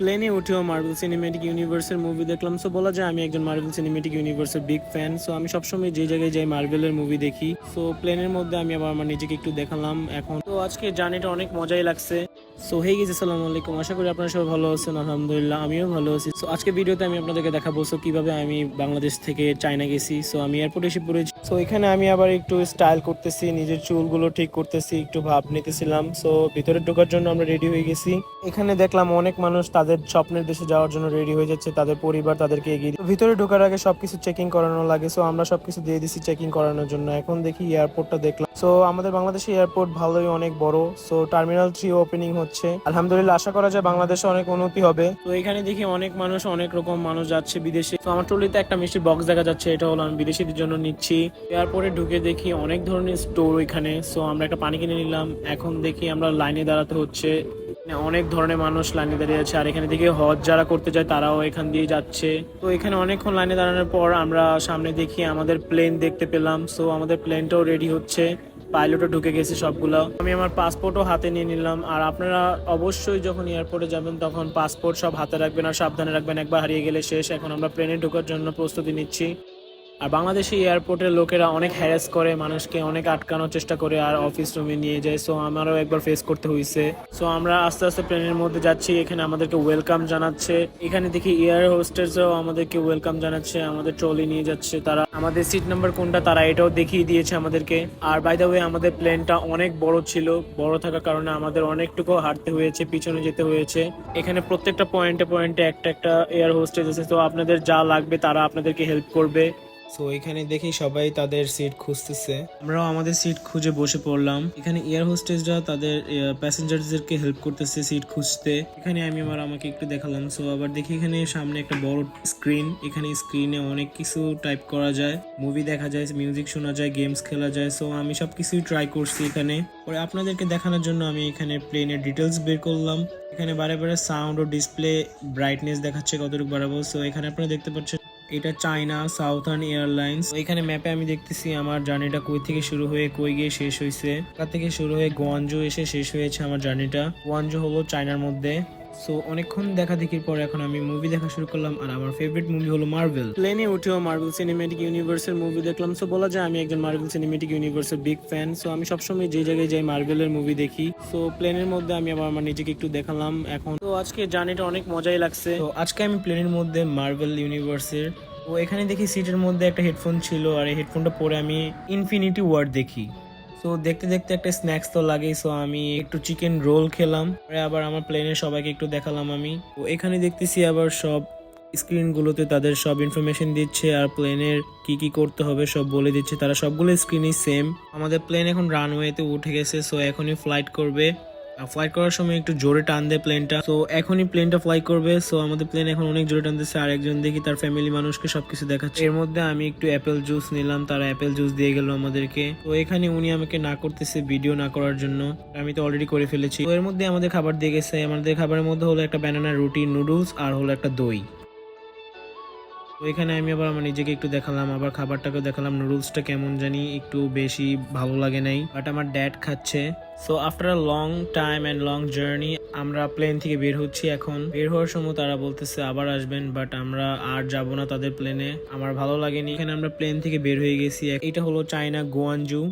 প্লেনে উঠেও Marvel cinematic ইউনিভার্সের মুভি দেখলাম। সো বলা যায় আমি একজন মার্বেল সিনেমেটিক ইউনিভার্সের বিগ ফ্যান সো আমি সবসময় যে জায়গায় যাই মার্বেলের মুভি দেখি। সো প্লেনের মধ্যে আমি আবার আমার নিজেকে একটু দেখালাম। এখন তো আজকে জার্নিটা অনেক মজাই লাগছে। সো হে গেছে সালাম আলাইকুম। আশা করি আপনারা সবাই ভালো আছেন, আলহামদুলিল্লাহ, আমিও ভালো আছি। সো আজকে ভিডিওতে আমি আপনাদেরকে দেখাবো সো কীভাবে আমি বাংলাদেশ থেকে চায়না গেছি। সো আমি এয়ারপোর্টে এসে পড়েছি। সো এখানে আমি আবার একটু স্টাইল করতেছি, নিজের চুলগুলো ঠিক করতেছি, একটু ভাব নিতেছিলাম। সো ভিতরে ঢোকার জন্য আমরা রেডি হয়ে গেছি। এখানে দেখলাম অনেক মানুষ তাদের স্বপ্নের দেশে যাওয়ার জন্য রেডি হয়ে যাচ্ছে, তাদের পরিবার তাদেরকে এগিয়ে ভিতরে ঢোকার আগে সবকিছু চেকিং করানো লাগে। সো আমরা সবকিছু দিয়ে দিছি চেকিং করানোর জন্য। এখন দেখি এয়ারপোর্টটা দেখলাম। সো আমাদের বাংলাদেশে এয়ারপোর্ট ভালোই অনেক বড়। সো টার্মিনাল থ্রি ওপেনিং হচ্ছে। আলহামদুলিল্লাহ, আশা করা যায় বাংলাদেশে অনেক উন্নতি হবে। তো এখানে দেখি অনেক মানুষ, অনেক রকম মানুষ যাচ্ছে বিদেশে। তো আমার ট্রলিতে একটা মিষ্টির বক্স দেখা যাচ্ছে, এটা হলো আমি বিদেশিদের জন্য নিচ্ছি। এয়ারপোর্টে ঢুকে দেখি অনেক ধরনের স্টোর ওইখানে। সো আমরা একটা পানি কিনে নিলাম। এখন দেখি আমরা লাইনে দাঁড়াতে হচ্ছে। অনেক ধরনের মানুষ লাইনে দাঁড়িয়ে আছে। আর এখানে দেখি হজ যারা করতে যায়, তারাও এখান দিয়ে যাচ্ছে। তো এখানে অনেকক্ষণ লাইনে দাঁড়ানোর পর আমরা সামনে দেখি আমাদের প্লেন দেখতে পেলাম। সো আমাদের প্লেনটাও রেডি হচ্ছে। পাইলটও ঢুকে গেছে সবগুলো। আমি আমার পাসপোর্টও হাতে নিয়ে নিলাম। আর আপনারা অবশ্যই যখন এয়ারপোর্টে যাবেন, তখন পাসপোর্ট সব হাতে রাখবেন আর সাবধানে রাখবেন। একবার হারিয়ে গেলে শেষ। এখন আমরা প্লেনে ঢোকার জন্য প্রস্তুতি নিচ্ছি। আর বাংলাদেশি এয়ারপোর্টের লোকেরা অনেক হ্যারাস করে, মানুষকে অনেক আটকানোর চেষ্টা করে আর অফিস রুমে নিয়ে যায়। সো আমারও একবার ফেস করতে হয়েছে সো আমরা আস্তে আস্তে প্লেনের মধ্যে যাচ্ছি। এখানে আমাদেরকে ওয়েলকাম জানাচ্ছে। এখানে দেখি এয়ার হোস্টেসও আমাদেরকে ওয়েলকাম জানাচ্ছে। আমাদের ট্রলি নিয়ে যাচ্ছে তারা। আমাদের সিট নাম্বার কোনটা তারা এটাও দেখিয়ে দিয়েছে আমাদেরকে। আর বাই দ্য ওয়ে আমাদের প্লেনটা অনেক বড় ছিল। বড় থাকার কারণে আমাদের অনেকটুকু হাঁটতে হয়েছে, পিছনে যেতে হয়েছে। এখানে প্রত্যেকটা পয়েন্টে পয়েন্টে একটা একটা এয়ার হোস্টেস আছে। তো আপনাদের যা লাগবে তারা আপনাদেরকে হেল্প করবে। সো এখানে দেখি সবাই তাদের সিট খুঁজতেছে। আমরাও আমাদের সিট খুঁজে বসে পড়লাম। এখানে এয়ার হোস্টেসরা তাদের প্যাসেঞ্জারদেরকে হেল্প করতেছে সিট খুঁজতে। এখানে আমি আমার আমাকে একটু দেখালাম। সো আবার দেখি এখানে সামনে একটা বড় স্ক্রিন এখানে স্ক্রিনে অনেক কিছু টাইপ করা যায়। মুভি দেখা যায় মিউজিক শোনা যায় গেমস খেলা যায়। সো আমি সব কিছুই ট্রাই করছি এখানে। পরে আপনাদেরকে দেখানোর জন্য আমি এখানে প্লেনের ডিটেলস বের করলাম। এখানে বারে বারে সাউন্ড ও ডিসপ্লে ব্রাইটনেস দেখাচ্ছে কতটুকু বাড়াবো। সো এখানে আপনারা দেখতে পাচ্ছেন এটা চায়না, সাউথার্ন এয়ারলাইন্স। এখানে ম্যাপে আমি দেখতেছি আমার জার্নিটা কই থেকে শুরু হয়ে কই গিয়ে শেষ হয়েছে ঢাকা থেকে শুরু হয়ে গোয়ানজো এসে শেষ হয়েছে আমার জার্নিটা। গোয়ানজো হলো চায়নার মধ্যে। সো অনেকক্ষণ দেখা দেখির পর এখন আমি মুভি দেখা শুরু করলাম আর আমার ফেভারিট মুভি হলো মার্ভেল প্লেনে উঠেও মার্ভেল সিনেমেটিক ইউনিভার্সের মুভি দেখলাম। সো বলা যায় আমি একজন মার্ভেল সিনেমেটিক ইউনিভার্সের বিগ ফ্যান সো আমি সবসময় যে জায়গায় যাই মার্ভেলের মুভি দেখি। সো প্লেনের মধ্যে আমি আবার আমার নিজেকে একটু দেখালাম। এখন তো আজকে জার্নিটা অনেক মজাই লাগছে। তো আজকে আমি প্লেনের মধ্যে মার্ভেল ইউনিভার্সের ও এখানে দেখি সিটের মধ্যে একটা হেডফোন ছিল আর এই হেডফোনটা পরে আমি ইনফিনিটি ওয়ার্ড দেখি। সো দেখতে দেখতে একটা স্ন্যাক্স তো লাগেই। সো আমি একটু চিকেন রোল খেলাম। আবার আমার প্লেনে সবাইকে একটু দেখালাম আমি। তো এখানে দেখতেছি আবার সব স্ক্রিনগুলোতে তাদের সব ইনফরমেশন দিচ্ছে আর প্লেনের কি কি করতে হবে সব বলে দিচ্ছে। তারা সবগুলো স্ক্রিনই সেম আমাদের প্লেন এখন রানওয়েতে উঠে গেছে। সো এখনই ফ্লাইট করবে। ফ্লাইট করার সময় একটু জোরে টান দেয় প্লেনটা তো এখনই প্লেনটা ফ্লাই করবে। সো আমাদের প্লেন এখন অনেক জোরে টানতেছে আর একজন দেখি তার ফ্যামিলি মানুষকে সবকিছু দেখাচ্ছে। এর মধ্যে আমি একটু অ্যাপেল জুস নিলাম। তারা অ্যাপেল জুস দিয়ে গেল আমাদেরকে। তো এখানে উনি আমাকে না করতেছে ভিডিও না করার জন্য। আমি তো অলরেডি করে ফেলেছি। তো এর মধ্যে আমাদের খাবার দিয়ে গেছে। আমাদের খাবারের মধ্যে হলো একটা ব্যানানা রুটি নুডলস আর হলো একটা দই। তো এখানে আমি আবার আমার নিজেকে একটু দেখালাম, আবার খাবারটাকেও দেখালাম নুডলসটা কেমন জানি একটু বেশি ভালো লাগে নাই বাট আমার ড্যাড খাচ্ছে। So after a long time and long journey আমরা প্লেন থেকে বের হচ্ছি এখন। বের হওয়ার সময় তারা বলতেছে আবার আসবেন বাট আমরা আর যাব না তাদের প্লেনে আমার ভালো লাগেনি। এখানে আমরা প্লেন থেকে বের হয়ে গেছি। এটা হলো চায়না গোয়ানজু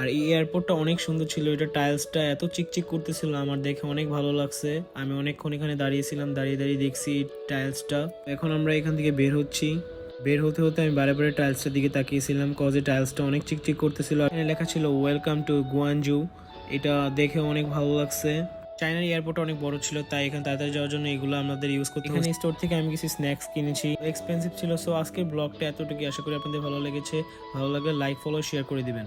আর এই এয়ারপোর্টটা অনেক সুন্দর ছিল, এটা টাইলসটা এত চিকচিক করতেছিল আমার দেখে অনেক ভালো লাগছে। আমি অনেকক্ষণ এখানে দাঁড়িয়েছিলাম, দাঁড়িয়ে দাঁড়িয়ে দেখছি টাইলসটা এখন আমরা এখান থেকে বের হচ্ছি। বের হতে হতে আমি বারে বারে টাইলসটার দিকে তাকিয়েছিলাম কজে টাইলসটা অনেক চিকচিক করতেছিল। এখানে লেখা ছিল ওয়েলকাম টু গুয়ানজু এটা দেখে অনেক ভালো লাগছে। চায়নার এয়ারপোর্ট অনেক বড় ছিল, তাই এখানে তাড়াতাড়ি যাওয়ার জন্য এগুলো আমাদের ইউজ করতে এখানে স্টোর থেকে আমি কিছু স্ন্যাক্স কিনেছি। এক্সপেন্সিভ ছিল সো আজকের ব্লগটা এতটুকু আশা করি আপনাদের ভালো লেগেছে। ভালো লাগলে লাইক ফলো শেয়ার করে দিবেন।